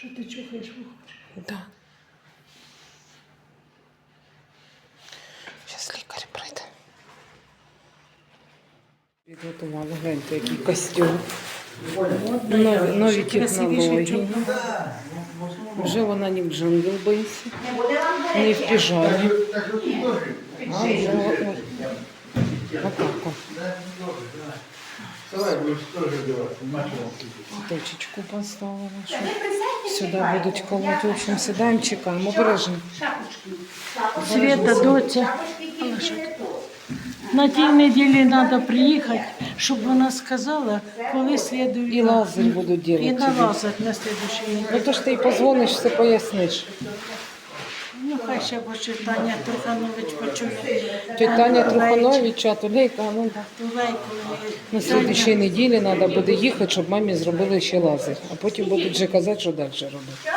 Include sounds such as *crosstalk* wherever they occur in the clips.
Що ти чухаєш вухо? Да. Зараз лікар прийде. Підготували, гляньте, який костюм. Нові, нові технології. Вже вона не в джунгл боїться, не в піжамі. А вже ой. Отак от. Давай, тоже делать. Точечку поставила. Що сюди будуть колоти. В общем, сідаємо, чекаємо. Обережно. Света, доця. На тій неділі треба приїхати, щоб вона сказала, коли слідує. І лазер буду І на лазер на слідуючий Ну то ж ти й позвониш, все поясниш. Ще бо ще Таня Труханович почує. Ти Таня Труханович, Тулейка, ну Тулейку. на слідчій неділі треба буде їхати, щоб мамі зробили ще лазер. А потім будуть вже казати, що далі робити.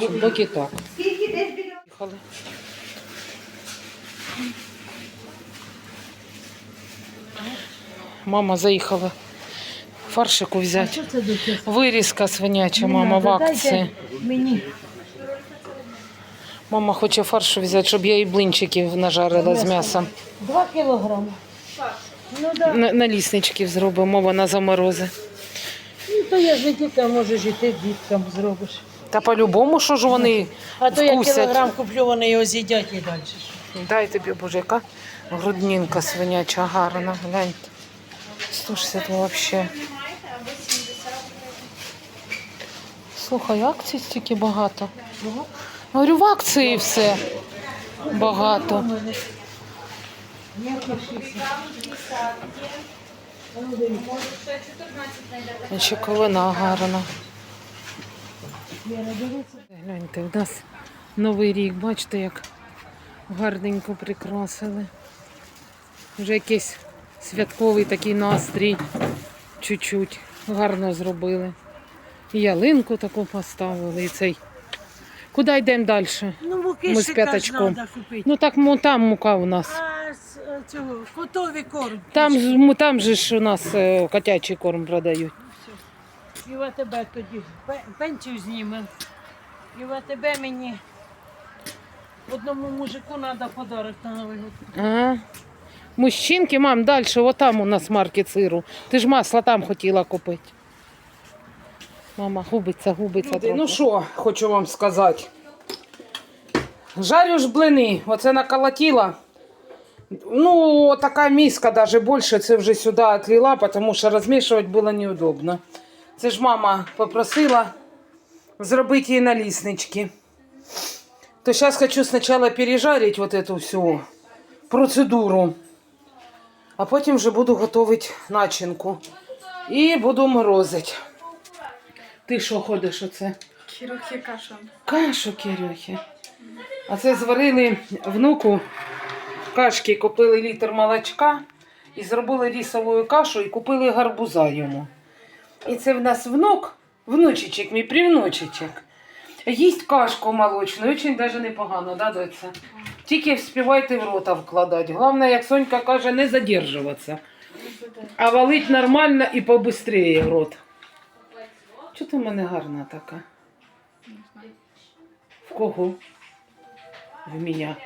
Щоб поки так. Їхали. Мама заїхала фаршику взяти. Вирізка свиняча, мама, в акції. Мені. Мама хоче фаршу взяти, щоб я їй блинчиків нажарила з м'ясом. Два кілограми. Ну так. На, на лісничків зробимо, вона заморози. Ну, то я ж тільки можеш і діткам зробиш. Та по-любому, що ж вони А то я вкусять. кілограм куплю, вони його з'їдять і далі. Дай тобі, боже, яка груднінка свиняча гарна. Гляньте. 160 взагалі. Слухай, акцій стільки багато. Говорю, в акції все багато. Чековина гарна. Гляньте, в нас новий рік, бачите, як гарненько прикрасили. Вже якийсь святковий такий настрій. Чуть-чуть гарно зробили. І ялинку таку поставили, і цей. Куди йдемо далі? Ну, муки Ми з п'ятачком. треба купити. Ну так му- там мука у нас. А з е, цього корм. Там, ж- му- там же ж у нас е, котячий корм продають. І в АТБ тоді пе- пенсію знімемо. І в АТБ мені одному мужику треба подарок на Новий год. Ага. Мужчинки, мам, далі, отам у нас маркет сиру. Ти ж масло там хотіла купити. Мама, губиться, губиться. Ну що, хочу вам сказати. Жарю ж блини, оце наколотила. Ну, така миска даже більше, це вже сюди отлила, тому що розмішувати було неудобно. Це ж мама попросила зробити їй наліснички. То зараз хочу спочатку пережарити вот эту всю процедуру. А потім вже буду готувати начинку. І буду морозити. Ти що ходиш оце? Кірохи каша. Кашу, Кирюхи. А це зварили внуку кашки, купили літр молочка і зробили рісову кашу і купили гарбуза йому. І це в нас внук, внучечек, мій привнучечек. Їсть кашку молочну, дуже даже непогано, да, доця? Тільки вспівайте в рота вкладати. Головне, як Сонька каже, не задержуватися. А валить нормально і побыстрее в рот. Чого ти в мене гарна така? В кого? В мене.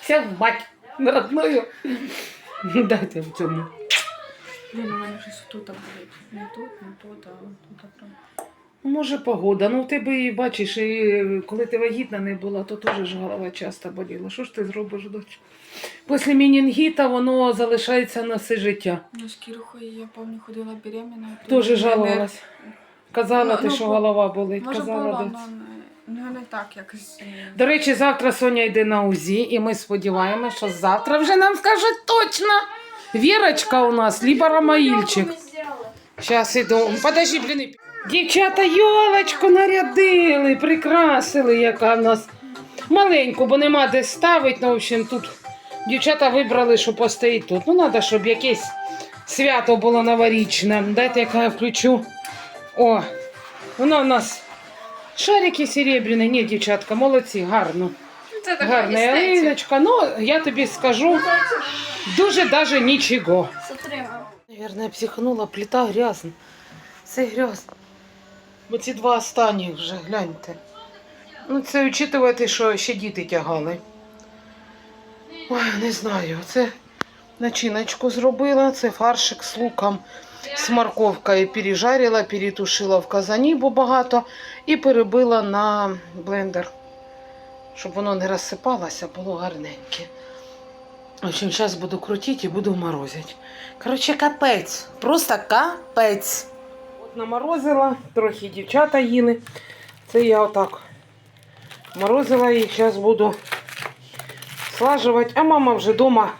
Вся в мать родною. Дайте в цьому. Блін, у мене щось тут болить. Не тут, не тут, а тут прям. Може, погода. Ну, в тебе і бачиш, і коли ти вагітна не була, то теж ж голова часто боліла. Що ж ти зробиш, дочь? Після менінгіта воно залишається на все життя. Ну, з Кірохою, я пам'ятаю, ходила беременна. Теж жалувалась. Казала Ну, ти, ну, що по- голова болить. Може, Казала, була, доць. але не, ну, не так, як з... До речі, завтра Соня йде на УЗІ, і ми сподіваємося, що завтра вже нам скажуть точно. Вірочка у нас, либо Ромаїльчик. Зараз іду. Подожди, блін. Дівчата йолочку нарядили, прикрасили, яка в нас маленьку, бо нема де ставити. Ну, в общем, тут дівчата вибрали, що постоїть тут. Ну, треба, щоб якесь свято було новорічне. Дайте, яка я включу. О, воно у нас шарики серебряні. Ні, дівчатка, молодці, гарно. Це Гарна ялиночка. Ну, я тобі скажу, дуже даже нічого. Наверное, психанула, плита грязна. Все грязно. Бо ці два останні вже, гляньте. Ну, це учитувати, що ще діти тягали. Ой, не знаю. Це начиночку зробила, це фаршик з луком, з морковкою пережарила, перетушила в казані, бо багато, і перебила на блендер, щоб воно не розсипалося, було гарненьке. В общем, зараз буду крутити і буду морозити. Коротше, капець. Просто капець. Наморозила, трохи дівчата їли. Це я отак морозила і зараз буду слажувати. А мама вже вдома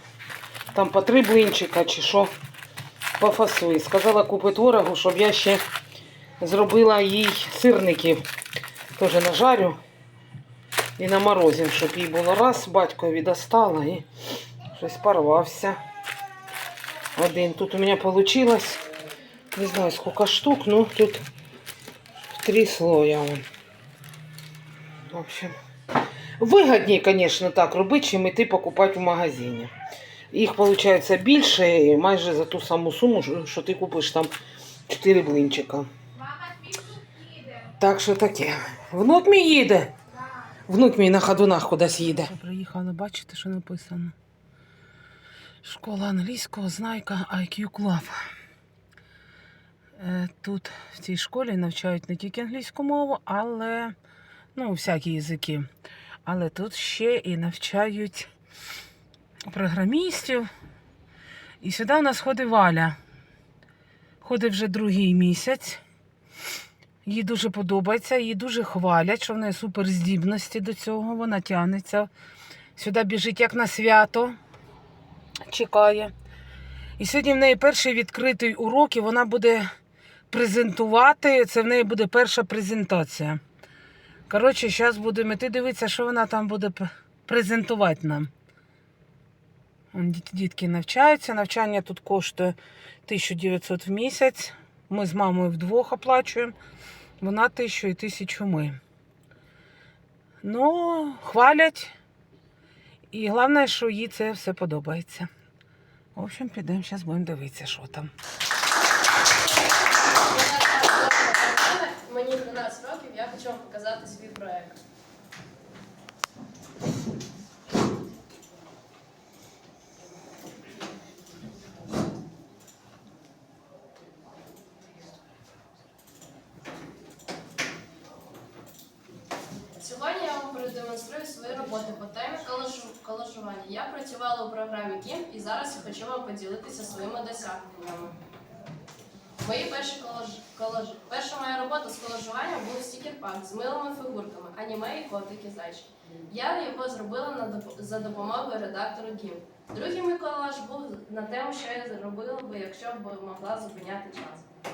там по три блинчика чи що пофасує. Сказала купити творогу, щоб я ще зробила їй сирників. Теж нажарю і наморозим, щоб їй було раз, батькові достала і щось порвався. Один. Тут у меня получилось, не знаю сколько штук, ну тут три слоя. В общем, выгоднее, конечно, так робити, чим іти покупати в магазині. Їх виходить більше, і майже за ту саму суму, що- що ти купиш там 4 блинчика. Так що таке. Внук мій їде. Внук мій на ходунах кудись їде. Приїхала, бачите, що написано. Школа англійського знайка IQ Club. Е, Тут в цій школі навчають не тільки англійську мову, але ну, всякі язики. Але тут ще і навчають програмістів. І сюди у нас ходить Валя. Ходить вже другий місяць. Їй дуже подобається, їй дуже хвалять, що в неї суперздібності до цього. Вона тягнеться. Сюди біжить як на свято чекає. І сьогодні в неї перший відкритий урок, і вона буде презентувати. Це в неї буде перша презентація. Коротше, зараз будемо йти дивитися, що вона там буде презентувати нам. Дітки навчаються. Навчання тут коштує 1900 в місяць. Ми з мамою вдвох оплачуємо. Вона 1000 і 1000 ми. Ну, хвалять. І головне, що їй це все подобається. В общем, підемо, зараз будемо дивитися, що там. Мені 13 років, я хочу вам показати свій проект. Сьогодні я вам продемонструю свої роботи по темі колажу- колажування. Я працювала у програмі GIMP і зараз хочу вам поділитися своїми досягненнями. Мої перші колаж... колаж... Перша моя робота з колажуванням був стікер-пак з милими фігурками, аніме і котики зайчики. Я його зробила на доп... за допомогою редактору GIMP. Другий мій колаж був на тему, що я зробила би, якщо б могла зупиняти час.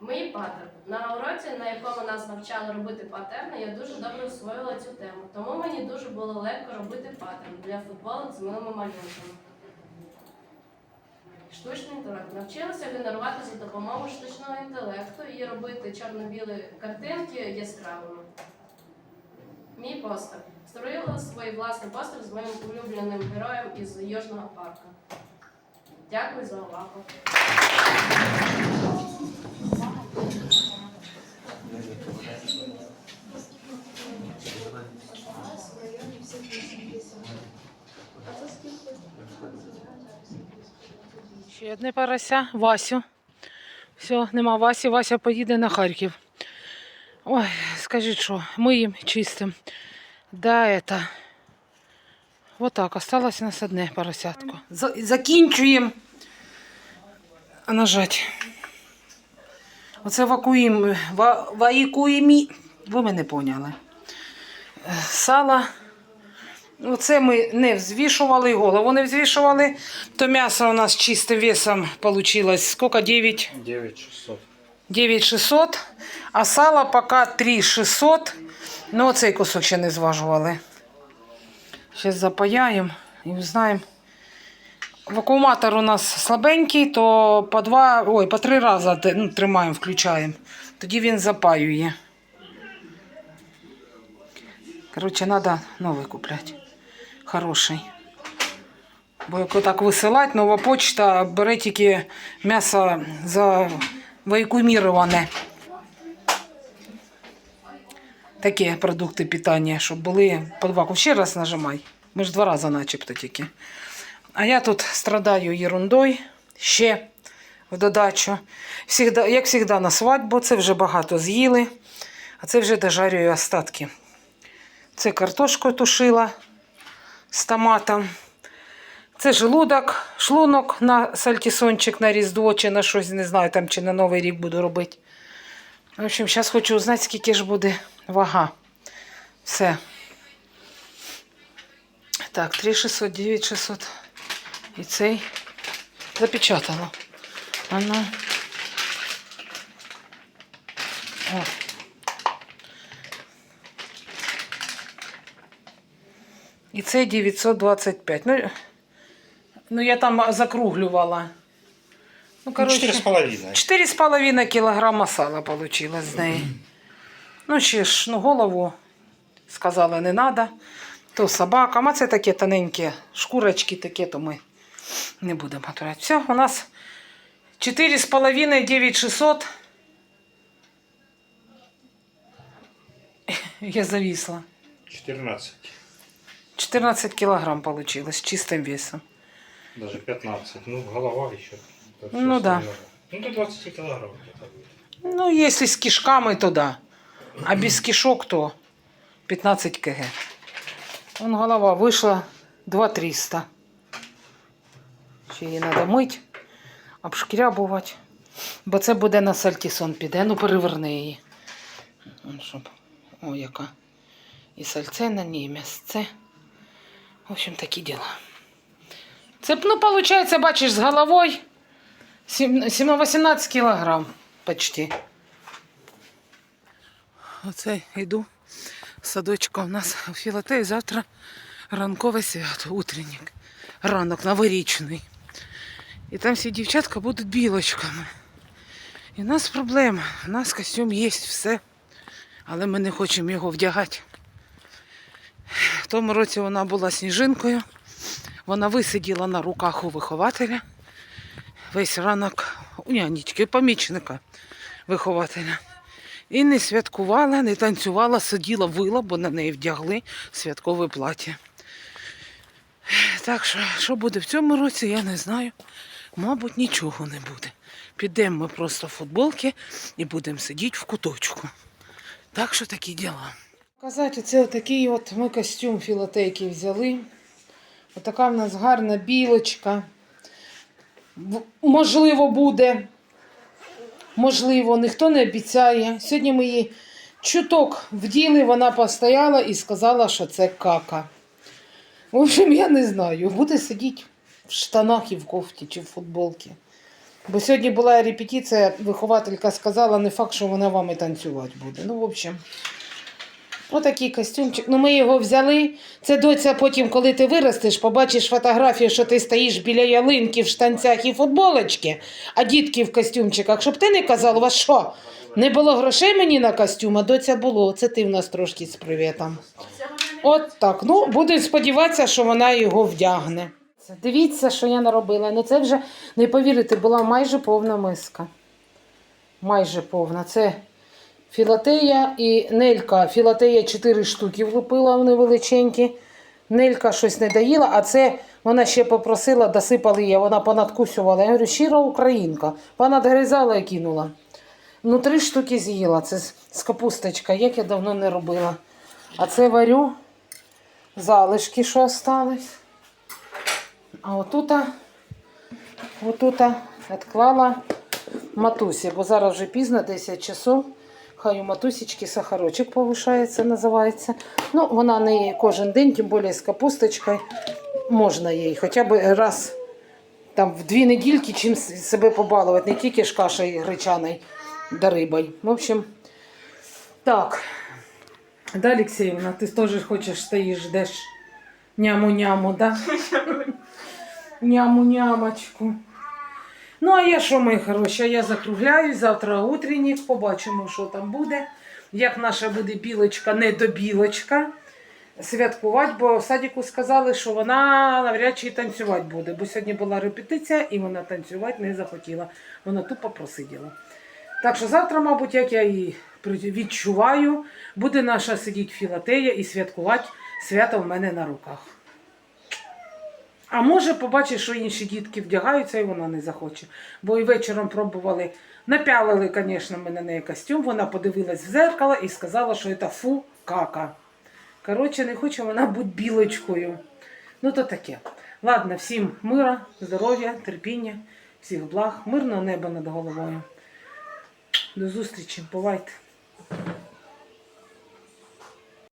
Мій паттерн. На уроці, на якому нас навчали робити паттерни, я дуже добре освоїла цю тему. Тому мені дуже було легко робити паттерн для футболок з милими малюнками. Штучний інтелект. Навчилася генерувати за допомогою штучного інтелекту і робити чорно-білі картинки яскравими. Мій постер. Створила свій власний постер з моїм улюбленим героєм із Южного парку. Дякую за увагу. Ще одне порося, Васю. Все, нема Васі, Вася поїде на Харків. Ой, скажіть що, ми їм чистим. Да, это. Вот так, осталось у нас одне поросятко. Закінчуємо. А нажать. Оце вакуїм, ва, ваїкуємі. Ви мене поняли. Сало. Оце ми не взвішували, голову не взвішували. То м'ясо у нас чистим весом вийшло сколько? 9? 9600. 9600, а сало поки 3600. Ну, оцей кусок ще не зважували. Зараз запаяємо і узнаємо. Вакууматор у нас слабенький, то по два, ой, по три рази ну, тримаємо, включаємо. Тоді він запаює. Коротше, треба новий купляти. Хороший. Бо як так висилати, нова почта бере тільки м'ясо завайкуміроване. такі продукти питання, щоб були по два. Ще раз нажимай. Ми ж два рази начебто тільки. А я тут страдаю ерундою ще в додачу. Всігда, як завжди, на свадьбу, це вже багато з'їли, а це вже дожарюю остатки. Це картошку тушила з томатом. Це желудок, шлунок на сальтісончик на Різдво чи на щось, не знаю, там чи на Новий рік буду робити. В общем, зараз хочу узнати, скільки ж буде вага. Все. Так, 3600, 9600. І цей запечатала. А ну. О. І цей 925. Ну, ну я там закруглювала. Ну, коротше, 4,5. 4,5 кілограма сала получилось з неї. Ну, ще ж, ну, голову сказали, не треба. То собакам, а це такі тоненькі шкурочки такі, то ми не будемо трати. Все, у нас 4,5, 9600. *laughs* Я зависла. 14. 14 килограмм получилось чистым весом. Даже 15. Ну, голова еще. Это всё Ну да. остальное. Ну, до 20 килограмм где-то будет. Ну, если с кишками, то да. А без кишок, то 15 кг. Вон голова вийшла 2300. Ще її треба мити, обшкрябувати. Бо це буде на сальтісон піде. Ну, переверни її. Вон, щоб... О, яка. І сальце на ній, і м'ясце. В общем, такі діла. Це, ну, виходить, бачиш, з головою 18 кілограм почти. Оце йду з садочка у нас у Філатеї. Завтра ранкове свято, утренник. Ранок новорічний. І там всі дівчатка будуть білочками. І в нас проблема. У нас костюм є все, але ми не хочемо його вдягати. В тому році вона була сніжинкою. Вона висиділа на руках у вихователя. Весь ранок у нянечки, помічника вихователя. І не святкувала, не танцювала, сиділа вила, бо на неї вдягли святкове плаття. Так що, що буде в цьому році, я не знаю. Мабуть, нічого не буде. Підемо ми просто в футболки і будемо сидіти в куточку. Так що такі діла. Казати, це такий от ми костюм філатейки взяли. Отака в нас гарна білочка. Можливо, буде. Можливо, ніхто не обіцяє. Сьогодні ми її чуток вділи, вона постояла і сказала, що це кака. В общем, я не знаю. Буде сидіти в штанах і в кофті чи в футболці. Бо сьогодні була репетиція, вихователька сказала, не факт, що вона вам і танцювати буде. Ну, в общем, отакий костюмчик. Ну, ми його взяли. Це доця потім, коли ти виростеш, побачиш фотографію, що ти стоїш біля ялинки в штанцях і футболочці, а дітки в костюмчиках, щоб ти не казав, у вас що? Не було грошей мені на костюм, а доця було. Це ти в нас трошки з привітом. От так. Ну, будемо сподіватися, що вона його вдягне. Дивіться, що я наробила. Ну це вже, не повірите, була майже повна миска. Майже повна. Це філатея і нелька. Філатея 4 штуки влупила вони величенькі. Нелька щось не доїла, а це вона ще попросила, досипали її, вона понадкусювала. Я говорю, щира українка. Понадгризала і кинула. Ну, три штуки з'їла. Це з- капусточка, як я давно не робила. А це варю залишки, що остались. А отута, отута відклала матусі, бо зараз вже пізно, 10 часов. Хай матусечки сахарочок повишається, називається. Ну, вона не кожен день, тим більше з капусточкою. Можна їй хоча б раз там, в дві недільки чим себе побалувати, не тільки ж кашею гречаною да рибою. В общем, так. Да, Алексеївна, ти теж хочеш стоїш, ждеш няму-няму, да? *laughs* Няму-нямочку. Ну, а я що, мої хороші, я закругляюсь, завтра утренник, побачимо, що там буде. Як наша буде білочка, не до білочка. Святкувати, бо в садіку сказали, що вона навряд чи танцювати буде, бо сьогодні була репетиція і вона танцювати не захотіла. Вона тупо просиділа. Так що завтра, мабуть, як я і відчуваю, буде наша сидіти філатея і святкувати свято в мене на руках. А може побачить, що інші дітки вдягаються, і вона не захоче. Бо і вечором пробували, напялили, звісно, ми на неї костюм. Вона подивилась в зеркало і сказала, що це фу кака. Коротше, не хоче вона бути білочкою. Ну, то таке. Ладно, всім мира, здоров'я, терпіння, всіх благ, мирного неба над головою. До зустрічі, бувайте.